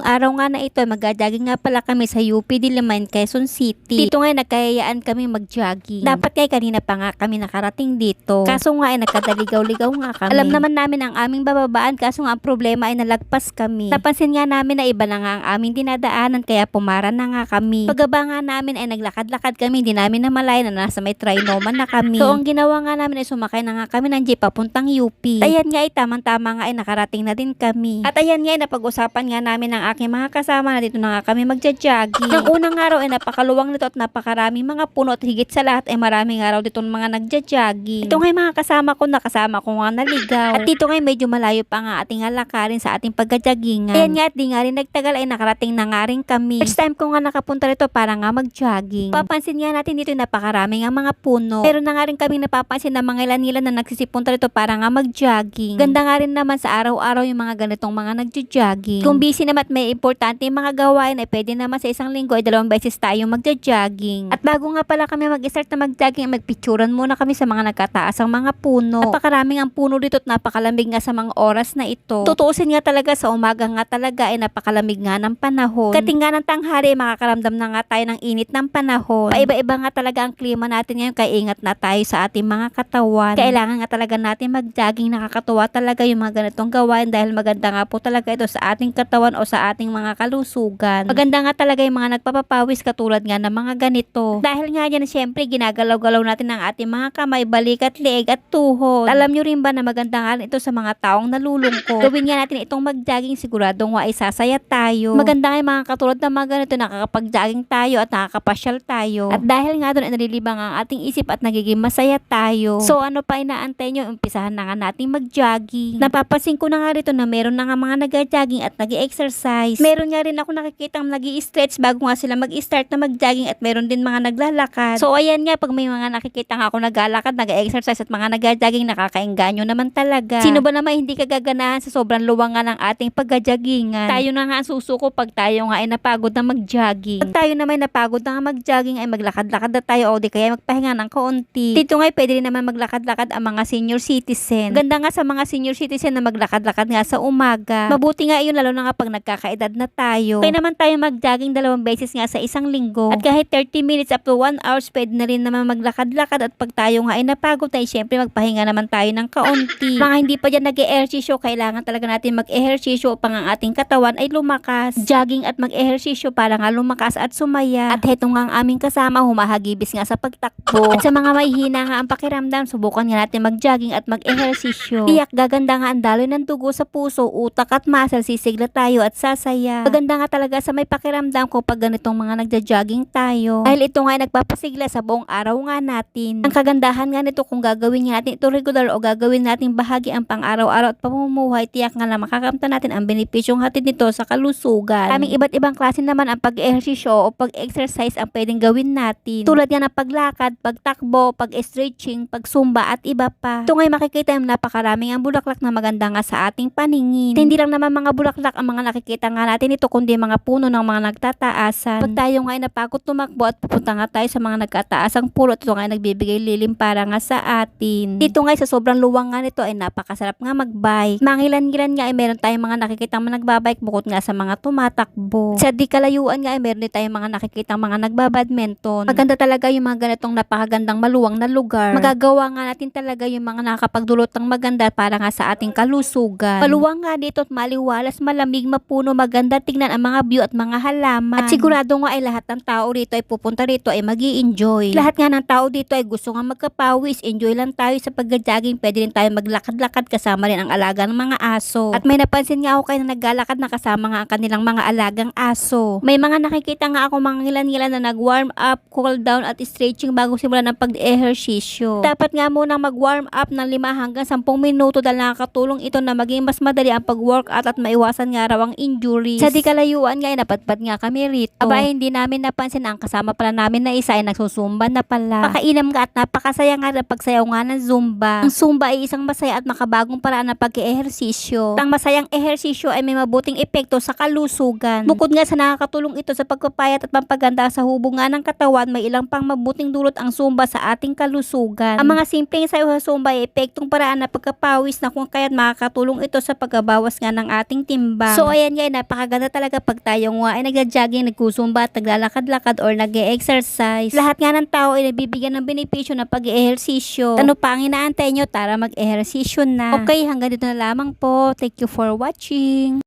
nga na ito, mag-jogging nga pala kami sa UP Diliman, Quezon City. Dito nga nagkayayaan kami mag-jogging. Dapat nga kanina pa nga kami nakarating dito. Kaso nga ay nagkadaligaw-ligaw nga kami. Alam naman namin ang aming bababaan kaso nga ang problema ay nalagpas kami. Napansin nga namin na iba na nga ang aming dinadaanan kaya pumara na nga kami. Pagaba nga namin ay naglakad-lakad kami, hindi namin namalayan na nasa may trinoman na kami. So ang ginawa nga namin ay sumakay na nga kami ng jeep papuntang UP. Ayan nga ay tamang-tama nga ay nakarating na din kami. At ayan nga ay napag-usapan nga namin ng aking mga kasama na dito na nga kami magja-jogging. Nang unang araw ay napakaluwang nito at napakaraming mga puno at higit sa lahat ay maraming araw dito mga nagja-jogging. Ito nga mga kasama ko, nakasama ko nga naligaw. At dito nga medyo malayo pa nga ating halakarin sa ating pagja-joggingan. Ayan nga at di nga rin nagtagal ay nakarating na nga rin kami. First time ko nga nakapunta rito para nga mag-jogging. Papansin nga natin dito napakarami nga mga puno. Pero na nga rin kami napapansin na mga ilan-ilan na nagsisipunta rito para nga mag-jogging. Ganda nga rin naman sa araw-araw yung mga ganitong mga nagja-jogging. Kung busy naman at may importante yung mga gawain ay pwede naman sa isang linggo ay dalawang beses tayo magja-jogging. At bago nga pala kami mag-start na mag-jogging, magpicturan muna kami sa mga nagkataas ang mga puno. Napakaraming ang puno dito at napakalamig nga sa mga oras na ito. Tutuusin nga talaga sa umaga nga talaga ay napakalamig nga ng panahon. Katinga ng tanghali, makakaramdam na nga tayo ng init ng panahon. Paiba-iba nga talaga ang klima natin ngayon kaya ingat na tayo sa ating mga katawan. Kailangan nga talaga natin mag-jogging. Nakakatuwa talaga yung mga ganitong gawain dahil maganda nga po talaga ito sa ating katawan o sa ating mga kalusugan. Maganda nga talaga yung mga nagpapapawis katulad nga ng mga ganito. Dahil nga yan, syempre, ginagalaw-galaw natin ang ating mga kamay, balikat, leeg at tuhod. Alam nyo rin ba na maganda nga ito sa mga taong nalulungkot? Gawin nga natin itong mag-jogging siguradong wa isasaya tayo. Maganda nga mga katulad ng mga ganito, nakakapag-jogging tayo at nakakapasyal tayo. At dahil nga doon ay nalilibang ang ating isip at nagiging masaya tayo. So ano pa inaantay nyo? Umpisahan na nga nating mag-jogging. Napapansin ko na nga rito na meron na nga mga nag-jogging at nag exercise Meron nga rin ako nakikita nag stretch bago nga sila mag-start na mag-jogging at meron din mga naglalakad. So ayan nga, pag may mga nakikita nga ako naglalakad, nag-exercise at mga nag-jogging, nakakainganyo naman talaga. Sino ba naman hindi kagaganahan sa sobrang luwangan ng ating pagka-joggingan? Tayo na nga ang susuko pag tayo nga ay napagod na mag-jogging. Pag tayo naman ay napagod na nga mag-jogging ay maglakad-lakad na tayo o di kaya magpahinga ng kaunti. Dito nga ay pwede rin naman maglakad-lakad ang mga senior citizen. Ganda nga sa mga senior citizen na maglakad-lakad nga sa umaga. Mabuti nga yun lalo na nga pag nagkakaedad na tayo. Kaya naman tayo mag-jogging dalawang beses nga sa isang linggo. At kahit 30 minutes up to 1 hours pwede na rin naman maglakad-lakad at pag tayo nga ay napagod tayo syempre magpahinga naman tayo ng kaunti. mga hindi pa dyan nag-ehersisyo kailangan talaga natin mag-ehersisyo upang ang ating katawan ay lumakas. Jogging at mag-ehersisyo para nga lumakas at sumaya. At heto nga ang aming kasama humahagibis nga sa pagtakbo. At sa mga may hina nga ang pakiramdam, subukan nga natin mag-jogging at mag-ehersisyo. Tiyak gaganda nga ang daloy ng dugo sa puso, utak at muscle, sisigla tayo at sasaya. Maganda nga talaga sa may pakiramdam ko pag ganitong mga nagja-jogging tayo. Dahil ito nga ay nagpapasigla sa buong araw nga natin. Ang kagandahan nga nito kung gagawin natin ito regular o gagawin natin bahagi ang pang-araw-araw at pamumuhay, tiyak nga na makakamta natin ang benepisyong hatid nito sa kalusugan. Kaming iba't ibang klase naman ang pag-ehersisyo o pag-exercise ang pwedeng gawin natin. Tulad nga ng paglakad, pagtakbo, pag-stretching, pagsumba at iba pa. Ito nga'y makikita yung napakaraming ang bulaklak na maganda nga sa ating paningin. At hindi lang naman mga bulaklak ang mga nakikita nga natin ito kundi mga puno ng mga nagtataasan. Pag tayo nga ay napagod tumakbo at pupunta nga tayo sa mga nagkataasang puno, ito nga ay nagbibigay lilim para nga sa atin. Dito nga sa sobrang luwang nga nito ay napakasarap nga magbike. Mangilan-ngilan nga ay meron tayong mga nakikita mga nagbabike bukod nga sa mga tumatakbo. Sa di kalayuan nga ay meron din tayong mga nakikita mga nagbabadminton. Maganda talaga yung mga ganitong napakagandang maluwang na lugar. Magagawa nga natin talaga yung mga nakakapagdulot ng maganda para nga sa ating kalusugan. Maluwang nga dito at maliwalas, malamig, mapuno, maganda tignan ang mga view at mga halaman. At sigurado nga ay lahat ng tao rito ay pupunta rito ay mag enjoy Lahat nga ng tao dito ay gusto nga magkapawis, enjoy lang tayo sa pagja-jogging, pwede rin tayo maglakad-lakad kasama rin ang alaga ng mga aso. At may napansin nga ako kayo na naglalakad na kasama nga ang kanilang mga alagang aso. May mga nakikita nga ako mga ngilan-ngilan na nag-warm up, cool down at stretching bago simulan ng pag-ehersisyo. Dapat nga muna mag-warm up ng 5 hanggang 10 minuto dahil nakakatulong ito na maging mas madali ang pag-workout at maiwasan nga raw ang injuries. Sa di kalayuan nga ay napatpat nga kami rito. Aba hindi namin napansin ang kasama pala namin na isa ay nagsusumba na pala. Pakainam nga at napakasaya nga na pagsayaw nga ng Zumba. Ang Zumba ay isang masaya at makabagong paraan ng pag-ehersisyo. Ang masayang ehersisyo ay may mabuting epekto sa kalusugan. Bukod nga sa nakakatulong ito sa pagpapayat at pampaganda sa hubungan ng katawan, may ilang pang mabuting dulot ang Zumba sa ating kalusugan. Ang mga simpleng sayo sa Zumba ay epektong paraan na pagkapawis na kung kaya't makakatulong ito sa pagbabawas nga ng ating timbang. So ayan nga, napakaganda talaga pag tayo nga ay nagja-jogging, nagkusumba, naglalakad-lakad or nag-exercise. Lahat nga ng tao ay nabibigyan ng benepisyo ng pag-ehersisyo. Ano pa ang inaantay nyo? Tara mag-ehersisyo na. Okay, hanggang dito na lamang po. Thank you for watching.